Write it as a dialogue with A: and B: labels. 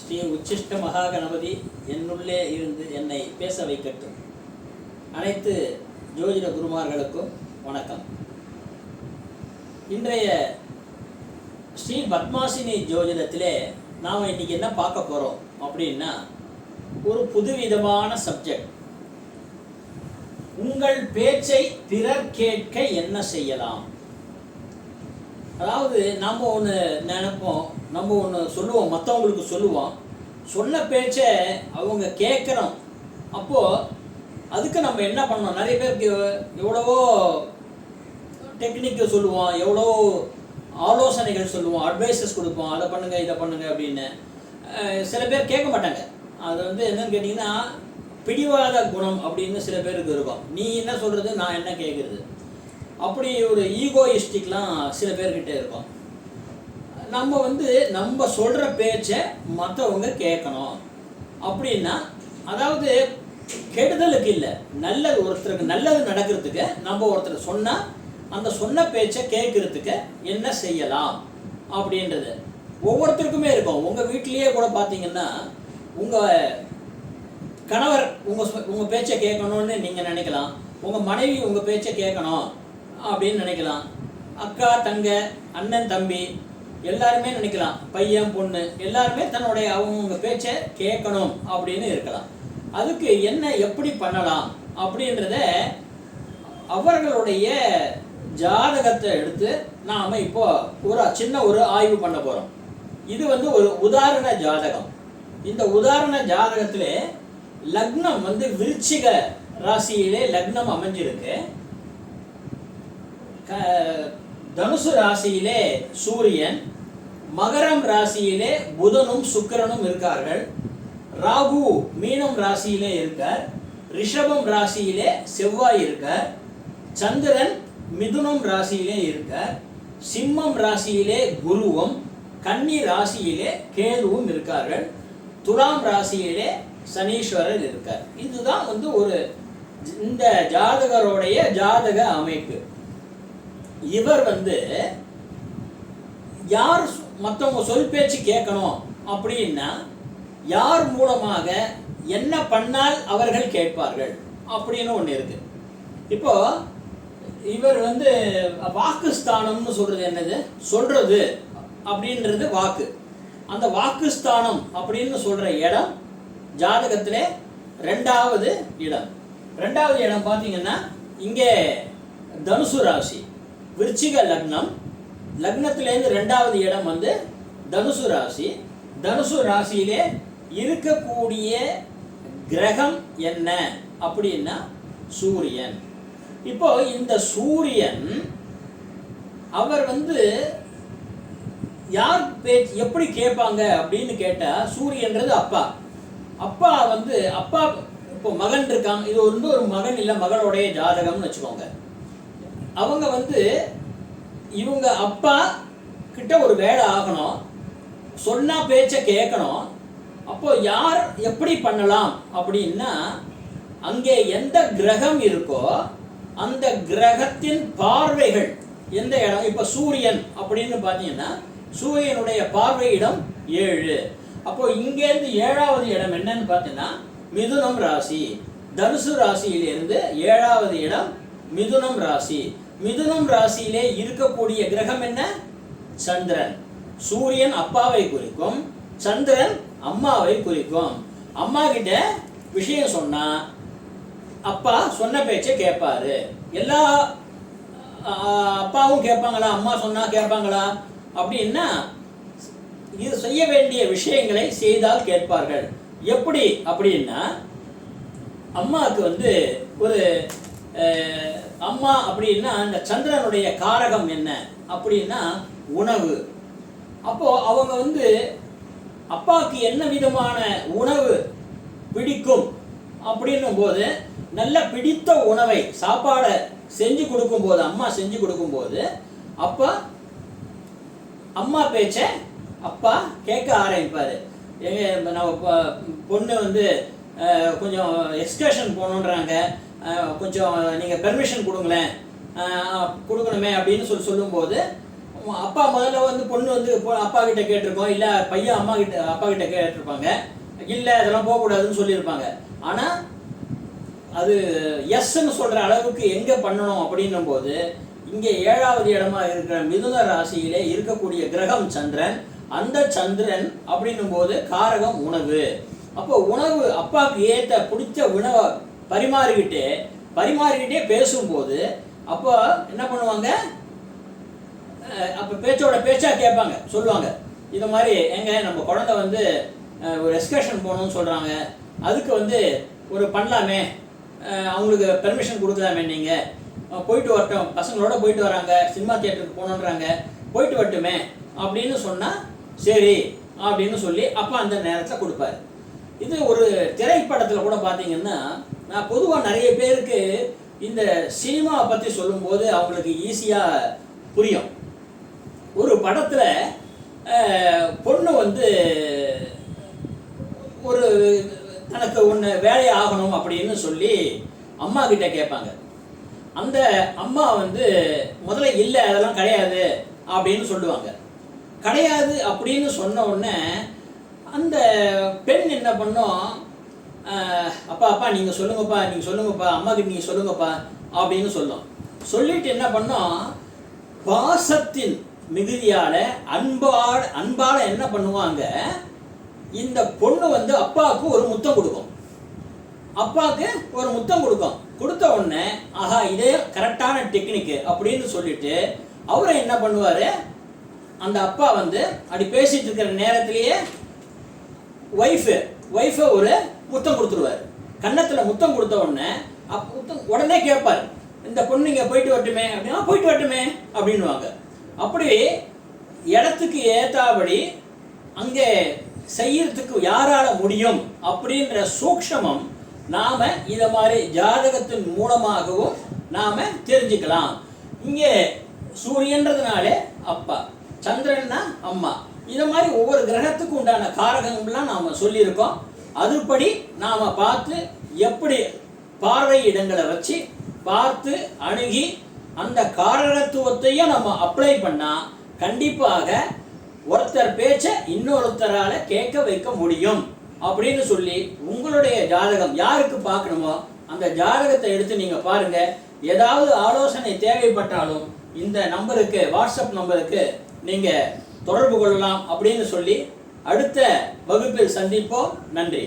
A: ஸ்ரீ உச்சிஷ்ட மகா கணபதி என்னுள்ளே இருந்து என்னை பேச வைக்கட்டும். அனைத்து ஜோதிட குருமார்களுக்கும் வணக்கம். இன்றைய ஸ்ரீ பத்மாசினி ஜோதிடத்திலே நாம் இன்னைக்கு என்ன பார்க்க போகிறோம் அப்படின்னா ஒரு புதுவிதமான சப்ஜெக்ட் உங்கள் பேச்சை பிறர் கேட்க என்ன செய்யலாம்? அதாவது நம்ம ஒன்று நினைப்போம் நம்ம ஒன்று சொல்லுவோம் மற்றவங்களுக்கு சொல்லுவோம். சொன்ன பேச்சை அவங்க கேட்குறோம் அப்போது அதுக்கு நம்ம என்ன பண்ணோம் நிறைய பேருக்கு எவ்வளவோ டெக்னிக்கு சொல்லுவோம் எவ்வளோ ஆலோசனைகள் சொல்லுவோம் அட்வைசஸ் கொடுப்போம் அதை பண்ணுங்கள் இதை பண்ணுங்க அப்படின்னு. சில பேர் கேட்க மாட்டாங்க. அது வந்து என்னன்னு கேட்டிங்கன்னா பிடிவாத குணம் அப்படின்னு சில பேருக்கு இருக்கும். நீ என்ன சொல்கிறது நான் என்ன கேட்குறது அப்படி ஒரு ஈகோயிஸ்டிக்லாம் சில பேர்கிட்ட இருக்கும். நம்ம வந்து நம்ம சொல்கிற பேச்சை மற்றவங்க கேட்கணும் அப்படின்னா அதாவது கெடுதலுக்கு இல்லை நல்லது ஒருத்தருக்கு நல்லது நடக்கிறதுக்கு நம்ம ஒருத்தர் சொன்னால் அந்த சொன்ன பேச்சை கேட்கறதுக்கு என்ன செய்யலாம் அப்படின்றது. ஒவ்வொருத்தருக்குமே இருக்கும். உங்கள் வீட்லேயே கூட பார்த்தீங்கன்னா உங்கள் கணவர் உங்கள் உங்கள் பேச்சை கேட்கணும்னு நீங்கள் நினைக்கலாம். உங்கள் மனைவி உங்கள் பேச்சை கேட்கணும் அப்படின்னு நினைக்கலாம். அக்கா தங்க அண்ணன் தம்பி எல்லாருமே நினைக்கலாம். பையன் பொண்ணு எல்லாருமே தன்னுடைய அவங்கவுங்க பேச்சை கேட்கணும் அப்படின்னு இருக்கலாம். அதுக்கு என்ன எப்படி பண்ணலாம் அப்படின்றத அவர்களுடைய ஜாதகத்தை எடுத்து நாம் இப்போ ஒரு சின்ன ஒரு ஆய்வு பண்ண போகிறோம் இது வந்து ஒரு உதாரண ஜாதகம். இந்த உதாரண ஜாதகத்திலே லக்னம் வந்து விருச்சிக ராசியிலே லக்னம் அமைஞ்சிருக்கு. தனுசு ராசியிலே சூரியன் மகரம் ராசியிலே புதனும் சுக்கரனும் இருக்கார்கள். ராகு மீனம் ராசியிலே இருக்கார். ரிஷபம் ராசியிலே செவ்வாய் இருக்கார். சந்திரன் மிதுனம் ராசியிலே இருக்கார். சிம்மம் ராசியிலே குருவும் கன்னி ராசியிலே கேதுவும் இருக்கார்கள். துலாம் ராசியிலே சனீஸ்வரர் இருக்கார். இதுதான் வந்து ஒரு இந்த ஜாதகருடைய ஜாதக அமைப்பு. இவர் வந்து யார் மற்றவங்க சொல் பேச்சு கேட்கணும் அப்படின்னா யார் மூலமாக என்ன பண்ணால் அவர்கள் கேட்பார்கள்? அப்படின்னு ஒன்று இருக்கு. இப்போ இவர் வந்து வாக்குஸ்தானம்னு சொல்றது என்னது? சொல்றது அப்படின்றது வாக்கு. அந்த வாக்குஸ்தானம் அப்படின்னு சொல்ற இடம் ஜாதகத்திலே ரெண்டாவது இடம். ரெண்டாவது இடம் பார்த்தீங்கன்னா இங்கே தனுசு ராசி. விருச்சிக லக்னம் லக்னத்திலேருந்து ரெண்டாவது இடம் வந்து தனுசு ராசி. தனுசு ராசியிலே இருக்கக்கூடிய கிரகம் என்ன அப்படின்னா சூரியன். இப்போ இந்த சூரியன் அவர் வந்து யார் பேச்சு எப்படி கேட்பாங்க அப்படின்னு கேட்டால் சூரியன்றது அப்பா. அப்பா வந்து அப்பா இப்போ மகன் இருக்காங்க இது வந்து ஒரு மகன் இல்லை மகளுடைய ஜாதகம்னு வச்சுக்கோங்க. அவங்க வந்து இவங்க அப்பா கிட்ட ஒரு வேலை ஆகணும். சொன்னா பேச்சை கேட்கணும் அப்போ யார் எப்படி பண்ணலாம் அப்படின்னா அங்கே எந்த கிரகம் இருக்கோ அந்த கிரகத்தின் பார்வைகள் எந்த இடம்? இப்போ சூரியன் அப்படின்னு பார்த்தீங்கன்னா சூரியனுடைய பார்வை இடம் ஏழு. அப்போ இங்கேருந்து ஏழாவது இடம் என்னன்னு பார்த்தீங்கன்னா மிதுனம் ராசி. தனுசு ராசியிலிருந்து ஏழாவது இடம் மிதுனம் ராசி. மிதுனம் ராசியிலே இருக்கக்கூடிய கிரகம் என்ன? சந்திரன். சூரியன் அப்பாவை குறிக்கும். சந்திரன் அம்மாவை குறிக்கும். அம்மா கிட்ட விஷயம் சொன்னா அப்பா சொன்ன பேச்சை கேட்பாரு. எல்லா அப்பாவும் கேட்பாங்களா? அம்மா சொன்னா கேட்பாங்களா? அப்படின்னா இது செய்ய வேண்டிய விஷயங்களை செய்தால் கேட்பார்கள். எப்படி? அப்படின்னா அம்மாவுக்கு வந்து ஒரு அம்மா அப்படின்னா அந்த சந்திரனுடைய காரகம் என்ன? அப்படின்னா உணவு. அப்போ அவங்க வந்து அப்பாவுக்கு என்ன விதமான உணவு பிடிக்கும் அப்படின்னும் போது நல்ல பிடித்த உணவை சாப்பாடை செஞ்சு கொடுக்கும்போது அம்மா செஞ்சு கொடுக்கும்போது அப்பா அம்மா பேச்சை அப்பா கேட்க ஆரம்பிப்பாரு. எங்க நம்ம பொண்ணு வந்து கொஞ்சம் எக்ஸ்கர்ஷன் போகணுன்றாங்க. கொஞ்சம் நீங்கள் பெர்மிஷன் கொடுங்களேன். கொடுக்கணுமே அப்படின்னு சொல்லி சொல்லும்போது அப்பா முதல்ல வந்து பொண்ணு வந்து அப்பா கிட்ட கேட்டிருக்கோம் இல்லை பையன் அம்மா கிட்ட அப்பா கிட்ட கேட்டிருப்பாங்க. இல்லை அதெல்லாம் போகக்கூடாதுன்னு சொல்லியிருப்பாங்க. ஆனால் அது எஸ்ன்னு சொல்கிற அளவுக்கு எங்கே பண்ணணும் அப்படின்னும் போது இங்கே ஏழாவது இடமா இருக்கிற மிதுன ராசியிலே இருக்கக்கூடிய கிரகம் சந்திரன். அந்த சந்திரன் அப்படின்னும் போது காரகம் உணவு. அப்போ உணவு அப்பாவுக்கு ஏற்ற பிடிச்ச உணவை பரிமாறிக்கிட்டே பரிமாறிக்கிட்டே பேசும்போது அப்போ என்ன பண்ணுவாங்க? அப்போ பேச்சோட பேச்சா கேட்பாங்க சொல்லுவாங்க. இது மாதிரி எங்க நம்ம குழந்தை வந்து ஒரு எக்ஸ்கர்ஷன் போகணும்னு சொல்கிறாங்க அதுக்கு வந்து ஒரு பண்ணலாமே. அவங்களுக்கு பெர்மிஷன் கொடுக்கலாமே நீங்கள் போயிட்டு வரட்டும். பசங்களோட போயிட்டு வராங்க. சினிமா தியேட்டருக்கு போகணுன்றாங்க போயிட்டு வரட்டுமே. அப்படின்னு சொன்னால் சரி அப்படின்னு சொல்லி அப்பா அந்த நேரத்தில் கொடுப்பாரு. இது ஒரு திரைப்படத்தில் கூட பார்த்தீங்கன்னா நான் பொதுவாக நிறைய பேருக்கு இந்த சினிமாவை பற்றி சொல்லும்போது அவங்களுக்கு ஈஸியாக புரியும். ஒரு படத்தில் பொண்ணு வந்து ஒரு தனக்கு ஒன்று வேலை ஆகணும் அப்படின்னு சொல்லி அம்மா கிட்ட கேட்பாங்க. அந்த அம்மா வந்து முதல்ல இல்லை அதெல்லாம் கிடையாது அப்படின்னு சொல்லுவாங்க. கிடையாது அப்படின்னு சொன்ன உடனே அந்த பெண் என்ன பண்ணும் அப்பா அப்பா நீங்கள் சொல்லுங்கப்பா நீங்கள் சொல்லுங்கப்பா அம்மாவுக்கு நீங்கள் சொல்லுங்கப்பா அப்படின்னு சொல்லும். சொல்லிட்டு என்ன பண்ணோம் பாசத்தின் மிகுதியால் அன்பால் அன்பால் என்ன பண்ணுவாங்க இந்த பொண்ணு வந்து அப்பாவுக்கு ஒரு முத்தம் கொடுக்கும். அப்பாவுக்கு ஒரு முத்தம் கொடுக்கும். கொடுத்த உடனே ஆஹா இதே கரெக்டான டெக்னிக்கு அப்படின்னு சொல்லிட்டு அவரை என்ன பண்ணுவாரு அந்த அப்பா வந்து அப்படி பேசிட்டு இருக்கிற நேரத்திலேயே ஒய்ஃபு ஒய்ஃபை ஒரு முத்தம் கொடுத்துருவாரு. கன்னத்தில் முத்தம் கொடுத்த உடனே அப் முத்தம் உடனே கேட்பார். இந்த பொண்ணு இங்கே போயிட்டு வரட்டுமே அப்படின்னா போயிட்டு வரட்டுமே அப்படின்னுவாங்க. அப்படி இடத்துக்கு ஏத்தாபடி அங்கே செய்யறதுக்கு யாரால முடியும் அப்படின்ற சூக்ஷமம் நாம இதை மாதிரி ஜாதகத்தின் மூலமாகவும் நாம தெரிஞ்சுக்கலாம். இங்கே சூரியன்றதுனாலே அப்பா சந்திரன்னா அம்மா. இதை மாதிரி ஒவ்வொரு கிரகத்துக்கு உண்டான காரகங்கள்லாம் நாம் சொல்லியிருக்கோம். அதுபடி நாம பார்த்து எப்படி பார்வை இடங்களை வச்சு பார்த்து அணுகி அந்த காரகத்துவத்தையும் நம்ம அப்ளை பண்ணா கண்டிப்பாக ஒருத்தர் பேச்ச இன்னொருத்தரால கேட்க வைக்க முடியும் அப்படின்னு சொல்லி உங்களுடைய ஜாதகம் யாருக்கு பார்க்கணுமோ அந்த ஜாதகத்தை எடுத்து நீங்க பாருங்க. ஏதாவது ஆலோசனை தேவைப்பட்டாலும் இந்த நம்பருக்கு வாட்ஸ்அப் நம்பருக்கு நீங்க தொடர்பு கொள்ளலாம் அப்படின்னு சொல்லி அடுத்த வகுப்பில் சந்திப்போம். நன்றி.